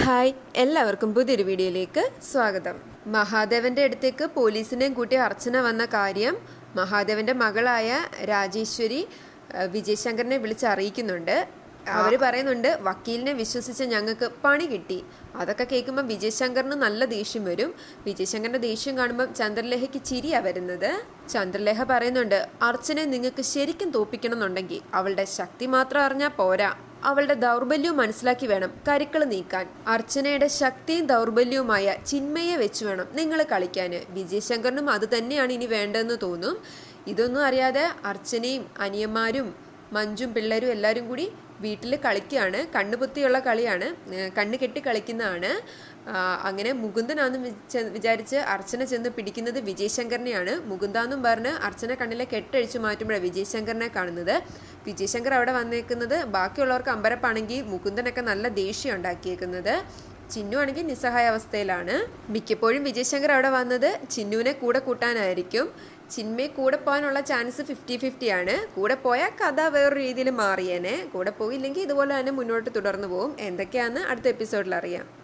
Hi എല്ലാവർക്കും പുതിയൊരു വീഡിയോയിലേക്ക് സ്വാഗതം. മഹാദേവന്റെ അടുത്തേക്ക് പോലീസിനെയും കൂട്ടി അർച്ചന വന്ന കാര്യം മഹാദേവന്റെ മകളായ രാജേശ്വരി വിജയശങ്കറിനെ വിളിച്ച് അറിയിക്കുന്നുണ്ട്. അവർ പറയുന്നുണ്ട് വക്കീലിനെ വിശ്വസിച്ച് ഞങ്ങൾക്ക് പണി കിട്ടി. അതൊക്കെ കേൾക്കുമ്പോൾ വിജയശങ്കറിന് നല്ല ദേഷ്യം വരും. വിജയശങ്കറിന്റെ ദേഷ്യം കാണുമ്പോൾ ചന്ദ്രലേഖയ്ക്ക് ചിരിയാ വരുന്നത്. ചന്ദ്രലേഖ പറയുന്നുണ്ട് അർച്ചനെ നിങ്ങൾക്ക് ശരിക്കും തോപ്പിക്കണം എന്നുണ്ടെങ്കിൽ അവളുടെ ശക്തി മാത്രം അറിഞ്ഞാൽ പോരാ. അവളുടെ ദൗർബല്യവും മനസ്സിലാക്കി വേണം കരുക്കൾ നീക്കാൻ. അർച്ചനയുടെ ശക്തിയും ദൗർബല്യവുമായ ചിന്മയെ വെച്ച് വേണം നിങ്ങൾ കളിക്കാൻ വിജയശങ്കറിനും അത് തന്നെയാണ് ഇനി വേണ്ടതെന്ന് തോന്നും. ഇതൊന്നും അറിയാതെ അർച്ചനയും അനിയന്മാരും മഞ്ജും പിള്ളേരും എല്ലാവരും കൂടി വീട്ടിൽ കളിക്കുകയാണ് കണ്ണുപൊത്തിയുള്ള കളിയാണ്. കണ്ണ് കെട്ടി കളിക്കുന്നതാണ്. അങ്ങനെ മുകുന്ദനാന്ന് വിചാരിച്ച് അർച്ചന ചെന്ന് പിടിക്കുന്നത് വിജയശങ്കറിനെയാണ്. മുകുന്ദാന്നും പറഞ്ഞ് അർച്ചന കണ്ണിലെ കെട്ടഴിച്ചു മാറ്റുമ്പോഴാണ് വിജയശങ്കറിനെ കാണുന്നത്. വിജയശങ്കർ അവിടെ വന്നേക്കുന്നത്. ബാക്കിയുള്ളവർക്ക് അമ്പരപ്പാണെങ്കിൽ മുകുന്ദനൊക്കെ നല്ല ദേഷ്യം ഉണ്ടാക്കിയേക്കുന്നത്. ചിന്നു ആണെങ്കിൽ നിസ്സഹായ അവസ്ഥയിലാണ്. മിക്കപ്പോഴും വിജയശങ്കർ അവിടെ വന്നത് ചിന്നുവിനെ കൂടെ കൂട്ടാനായിരിക്കും. ചിന്മയെ കൂടെ പോകാനുള്ള ചാൻസ് ഫിഫ്റ്റി ഫിഫ്റ്റി ആണ്. കൂടെ പോയാൽ കഥ വേറൊരു രീതിയിൽ മാറിയേനെ. കൂടെ പോയില്ലെങ്കിൽ ഇതുപോലെ തന്നെ മുന്നോട്ട് തുടർന്നു പോകും. എന്തൊക്കെയാണെന്ന് അടുത്ത എപ്പിസോഡിൽ അറിയാം.